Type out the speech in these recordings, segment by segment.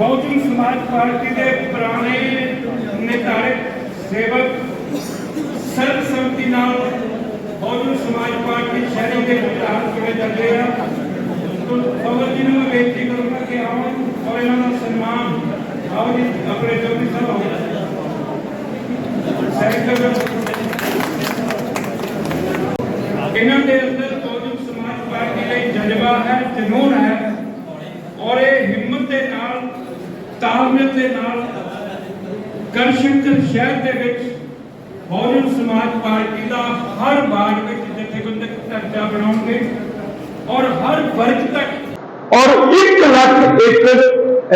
ਬਹੁਜਨ ਸਮਾਜ ਪਾਰਟੀ ਦੇ ਪੁਰਾਣੇ ਨਿਤਾਰਕ ਸੇਵਕ ਸਰਬਸੰਮਤੀ ਨਾਲ ਬਹੁਜਨ ਸਮਾਜ ਪਾਰਟੀ ਸ਼ਹਿਰੀ ਦੇ ਪ੍ਰਧਾਨ ਚੁਣੇ ਜਾਂਦੇ ਆ। ਪਵਨ ਜੀ ਨੂੰ ਬੇਨਤੀ ਕਰੂੰਗਾ ਕਿ ਆਉਣ ਔਰ ਇਹਨਾਂ ਦਾ ਸਨਮਾਨ ਆਓ ਜੀ, ਆਪਣੇ ਜੋਗੀ ਸਾਹਿਬ ਆਓ। ਸੈਕਟਰ ਇਹਨਾਂ ਦੇ ਅੰਦਰ ਬਹੁਜਨ ਸਮਾਜ ਪਾਰਟੀ ਲਈ ਜਜ਼ਬਾ ਹੈ, ਜਨੂਨ ਹੈ ਔਰ ਇਹ ਹਿੰਮਤ ਦੇ ਨਾਲ ਤਾਲਮੇਲ ਦੇ ਨਾਲ ਗੜਸ਼ੰਕਰ ਸ਼ਹਿਰ ਦੇ ਵਿੱਚ ਬਹੁਜਨ ਸਮਾਜ ਪਾਰਟੀ ਦਾ ਹਰ ਵਾਰਡ ਵਿੱਚ ਜਥੇਬੰਦਕ ਢਾਂਚਾ ਬਣਾਉਣਗੇ ਔਰ ਹਰ ਵਰਗ ਤੱਕ ਔਰ 1 ਲੱਖ ਏਕੜ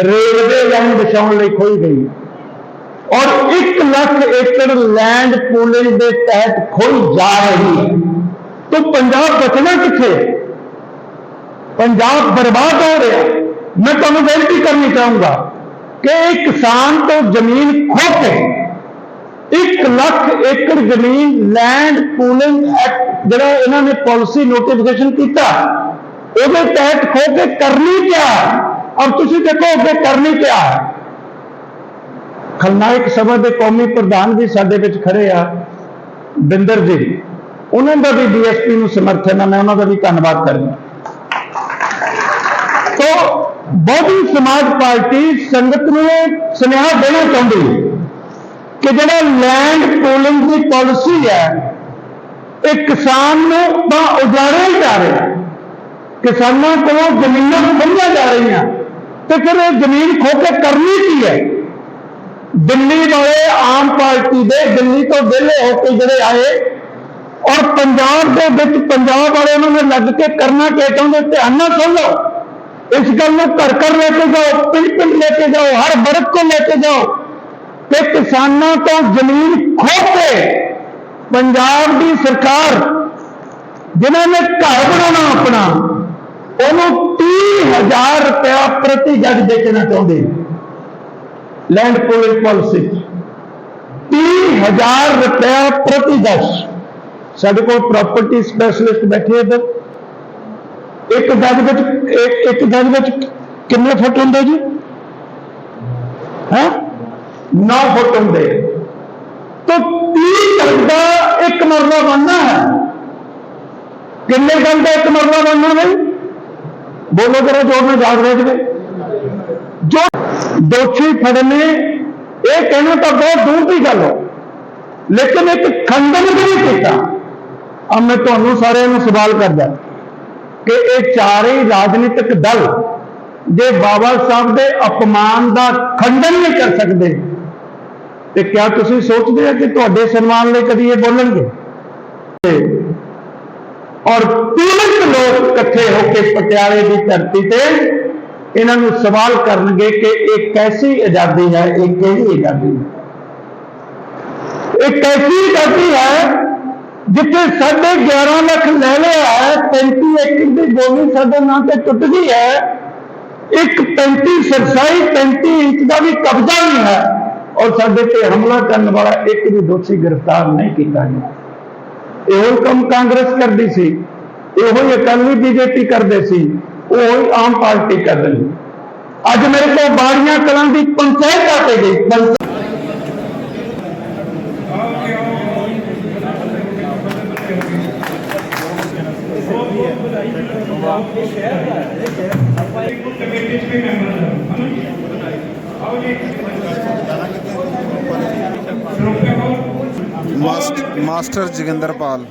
ਰੇਲਵੇ ਲਾਈਨ ਵਿਛਾਉਣ ਲਈ ਖੋਈ ਗਈ ਔਰ 1 ਲੱਖ ਏਕੜ ਲੈਂਡ ਪੂਲਿੰਗ ਦੇ ਤਹਿਤ ਖੋਈ ਜਾ ਰਹੀ ਹੈ ਤਾਂ ਪੰਜਾਬ ਬਚਣਾ ਕਿੱਥੇ ਹੈ? ਪੰਜਾਬ ਬਰਬਾਦ ਹੋ ਰਿਹਾ ਹੈ। ਮੈਂ ਤੁਹਾਨੂੰ ਬੇਨਤੀ ਕਰਨੀ ਚਾਹੂੰਗਾ ਕਿ ਕਿਸਾਨ ਤੋਂ ਜ਼ਮੀਨ ਖੋ ਕੇ 1 ਲੱਖ ਏਕੜ ਜ਼ਮੀਨ ਲੈਂਡ ਪੂਲਿੰਗ ਐਕਟ ਜਿਹੜਾ ਇਹਨਾਂ ਨੇ ਪਾਲਿਸੀ ਨੋਟੀਫਿਕੇਸ਼ਨ ਕੀਤਾ, ਉਹਦੇ ਤਹਿਤ ਖੋ ਕੇ ਕਰਨੀ ਪਿਆ ਔਰ ਤੁਸੀਂ ਦੇਖੋ, ਅੱਗੇ ਕਰਨੀ ਪਿਆ ਹੈ? ਖਲਨਾਇਕ ਸਭਾ ਦੇ ਕੌਮੀ ਪ੍ਰਧਾਨ ਵੀ ਸਾਡੇ ਵਿੱਚ ਖੜੇ ਆ, ਬਿੰਦਰ ਜੀ। ਉਹਨਾਂ ਦਾ ਵੀ ਡੀਐਸਪੀ ਨੂੰ ਸਮਰਥਨ ਹੈ ਮੈਂ ਉਹਨਾਂ ਦਾ ਵੀ ਧੰਨਵਾਦ ਕਰਦਾ। ਤੋ ਬਹੁਜਨ ਸਮਾਜ ਪਾਰਟੀ ਸੰਗਤ ਨੂੰ ਸੁਨੇਹਾ ਦੇਣਾ ਚਾਹੁੰਦੀ ਕਿ ਜਿਹੜਾ ਲੈਂਡ ਪੂਲਿੰਗ ਦੀ ਪਾਲਿਸੀ ਹੈ, ਇਹ ਕਿਸਾਨ ਨੂੰ ਤਾਂ ਉਜਾੜਿਆ ਹੀ ਜਾ ਰਿਹਾ ਕਿਸਾਨਾਂ ਕੋਲੋਂ ਜ਼ਮੀਨਾਂ ਖੋਹੀਆਂ ਜਾ ਰਹੀਆਂ। ਤੇ ਫਿਰ ਇਹ ਜ਼ਮੀਨ ਖੋ ਕੇ ਕਰਨੀ ਕੀ ਹੈ? ਦਿੱਲੀ ਵਾਲੇ ਆਮ ਪਾਰਟੀ ਦੇ, ਦਿੱਲੀ ਤੋਂ ਵਿਹਲੇ ਹੋ ਕੇ ਜਿਹੜੇ ਆਏ, ਔਰ ਪੰਜਾਬ ਦੇ ਵਿੱਚ ਪੰਜਾਬ ਵਾਲੇ ਉਹਨਾਂ ਨੇ ਲੱਗ ਕੇ ਕਰਨਾ ਕੀ ਚਾਹੁੰਦੇ ਧਿਆਨ ਨਾਲ ਸੁਣ ਲਓ। ਇਸ ਗੱਲ ਨੂੰ ਘਰ ਘਰ ਲੈ ਕੇ ਜਾਓ ਪਿੰਡ ਪਿੰਡ ਲੈ ਕੇ ਜਾਓ ਹਰ ਵਰਗ को ਲੈ ਕੇ ਜਾਓ ਕਿ ਕਿਸਾਨਾਂ ਤੋਂ ਜ਼ਮੀਨ ਖੋ ਕੇ ਪੰਜਾਬ ਦੀ ਸਰਕਾਰ ਜਿਨ੍ਹਾਂ ਨੇ ਘਰ ਬਣਾਉਣਾ ਆਪਣਾ ਉਹਨੂੰ 30000 ਰੁਪਇਆ ਪ੍ਰਤੀ ਜੱਜ ਵੇਚਣਾ ਚਾਹੁੰਦੇ ਲੈਂਡ ਪੂਲਿੰਗ ਪਾਲਿਸੀ 30000 ਰੁਪਇਆ ਪ੍ਰਤੀ ਗਜ ਸਾਡੇ ਕੋਲ ਪ੍ਰਾਪਰਟੀ ਸਪੈਸ਼ਲਿਸਟ ਬੈਠੇ ਇੱਧਰ ਇੱਕ ਗਜ ਵਿੱਚ, ਇੱਕ ਇੱਕ ਗਜ ਵਿੱਚ ਕਿੰਨੇ ਫੁੱਟ ਹੁੰਦੇ ਜੀ? ਹੈ? 9 ਫੁੱਟ ਹੁੰਦੇ। ਤਾਂ 30 ਗਜ ਦਾ ਇੱਕ ਮਰਲਾ ਬਣਨਾ ਹੈ। ਕਿੰਨੇ ਗਜ ਦਾ ਇੱਕ ਮਰਲਾ ਬਣਨਾ ਬਈ? ਬੋਲੋ ਕਰੋ ਜੋਰ ਨਾਲ ਯਾਦ ਰਹਿ ਜਵੇ ਜੋ ਦੋਸ਼ੀ ਫੜਨੇ, ਇਹ ਕਹਿਣਾ ਤਾਂ ਬਹੁਤ ਦੂਰ ਦੀ ਗੱਲ ਹੈ। ਲੇਕਿਨ ਇੱਕ ਖੰਡਨ ਵੀ ਨਹੀਂ ਕੀਤਾ। ਆ ਮੈਂ ਤੁਹਾਨੂੰ ਸਾਰਿਆਂ ਨੂੰ ਸਵਾਲ ਕਰਦਾ। ਕਿ ਇਹ ਚਾਰੇ ਰਾਜਨੀਤਿਕ ਦਲ ਜੇ ਬਾਬਾ ਸਾਹਿਬ ਦੇ ਅਪਮਾਨ ਦਾ ਖੰਡਨ ਨਹੀਂ ਕਰ ਸਕਦੇ, ਤੇ ਕਿਆ ਤੁਸੀਂ ਸੋਚਦੇ ਹੋ ਕਿ ਤੁਹਾਡੇ ਸਨਮਾਨ ਲਈ ਕਦੀ ਇਹ ਬੋਲਣਗੇ? ਔਰ ਪੀੜਤ ਲੋਕ ਇਕੱਠੇ ਹੋ ਕੇ ਪਟਿਆਲੇ ਦੀ ਧਰਤੀ ਤੇ ਇਹਨਾਂ ਨੂੰ ਸਵਾਲ ਕਰਨਗੇ ਕਿ ਇਹ ਕੈਸੀ ਆਜ਼ਾਦੀ ਹੈ, ਇਹ ਕਿਹੜੀ ਆਜ਼ਾਦੀ ਹੈ? ਇਹ ਕੈਸੀ ਆਜ਼ਾਦੀ ਹੈ ਜਿੱਥੇ ਸਾਡੇ 11 ਲੱਖ ਲੈ ਲਿਆ ਹੈ 35 ਏਕੜ ਦੀ ਜ਼ਮੀਨ ਸਾਡੇ ਨਾਂ ਤੇ ਟੁੱਟ ਗਈ ਹੈ। ਇੱਕ 35 ਸਰਸਾਈ 35 ਇੰਚ ਦਾ ਵੀ ਕਬਜ਼ਾ ਨਹੀਂ ਹੈ। ਔਰ ਸਾਡੇ ਤੇ ਹਮਲਾ ਕਰਨ ਵਾਲਾ ਇੱਕ ਵੀ ਦੋਸ਼ੀ ਗ੍ਰਿਫਤਾਰ ਨਹੀਂ ਕੀਤਾ ਗਿਆ। ਇਹੋ ਕੰਮ ਕਾਂਗਰਸ ਕਰਦੀ ਸੀ। ਇਹੋ ਹੀ ਅਕਾਲੀ ਬੀਜੇਪੀ ਕਰਦੇ ਸੀ। ਉਹ ਹੀ ਆਮ ਪਾਰਟੀ ਕਰ ਰਹੀ ਅੱਜ ਮੇਰੇ ਕੋਲ ਬਾੜੀਆਂ ਕਲਾਂ ਦੀ ਪੰਚਾਇਤ ਆ ਕੇ ਗਈ ਪੰਚ- ਆਓ ਕਿ ਆਓ ਕਮੇਟੀ ਚ ਵੀ ਮੈਂਬਰ ਹਾਂ ਆਓ ਜੀ ਮਾਸਟਰ ਜਗਿੰਦਰ ਪਾਲ।